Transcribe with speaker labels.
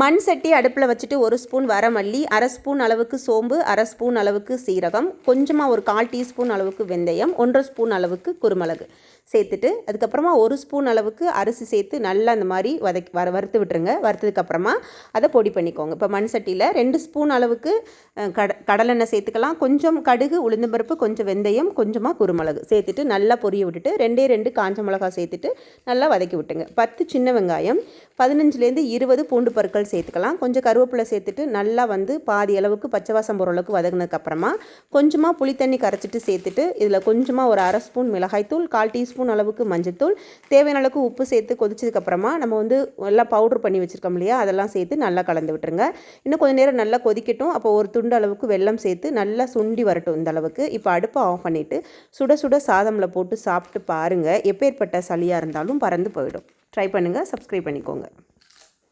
Speaker 1: மண் சட்டி அடுப்பில் வச்சுட்டு ஒரு ஸ்பூன் வரமல்லி அரை ஸ்பூன் அளவுக்கு சோம்பு அரை ஸ்பூன் அளவுக்கு சீரகம் கொஞ்சமாக ஒரு கால் டீஸ்பூன் அளவுக்கு வெந்தயம் ஒன்றரை ஸ்பூன் அளவுக்கு குருமிளகு சேர்த்துட்டு அதுக்கப்புறமா ஒரு ஸ்பூன் அளவுக்கு அரிசி சேர்த்து நல்லா அந்த மாதிரி வதக்கி வர வறுத்து விட்டுருங்க. வறுத்ததுக்கப்புறமா அதை பொடி பண்ணிக்கோங்க. இப்போ மண் சட்டியில் ரெண்டு ஸ்பூன் அளவுக்கு கட கடலெண்ணெய் சேர்த்துக்கலாம். கொஞ்சம் கடுகு உளுந்தம்பருப்பு கொஞ்சம் வெந்தயம் கொஞ்சமாக குருமிளகு சேர்த்துட்டு நல்லா பொரிய விட்டுட்டு ரெண்டே ரெண்டு காஞ்ச மிளகா சேர்த்துட்டு நல்லா வதக்கி விட்டுங்க பத்து சின்ன வெங்காயம் பதினஞ்சுலேருந்து இருபது பூண்டு பற்கள் சேர்த்துக்கலாம். கொஞ்சம் கருவேப்பிலை சேர்த்துட்டு நல்லா வந்து பாதி அளவுக்கு பச்சை வாசம் போகிற அளவுக்கு வதங்கினதுக்கப்புறமா கொஞ்சமாக புளித்தண்ணி கரைச்சிட்டு சேர்த்துட்டு இதில் கொஞ்சமாக ஒரு அரை ஸ்பூன் மிளகாய்த்தூள் கால் டீஸ்பூன் அளவுக்கு மஞ்சத்தூள் தேவையான அளவுக்கு உப்பு சேர்த்து கொதிச்சதுக்கப்புறமா நம்ம வந்து எல்லாம் பவுட்ரு பண்ணி வச்சுருக்கோம் இல்லையா? அதெல்லாம் சேர்த்து நல்லா கலந்து விட்டுருங்க. இன்னும் கொஞ்சம் நேரம் நல்லா கொதிக்கட்டும். அப்போ ஒரு துண்டு அளவுக்கு வெல்லம் சேர்த்து நல்லா சுண்டி வரட்டும் இந்த அளவுக்கு. இப்போ அடுப்பை ஆஃப் பண்ணிவிட்டு சுட சுட சாதமில் போட்டு சாப்பிட்டு பாருங்கள் எப்பேற்பட்ட சளியாக இருந்தாலும் பறந்து போயிடும். ட்ரை பண்ணுங்கள் சப்ஸ்கிரைப் பண்ணிக்கோங்க.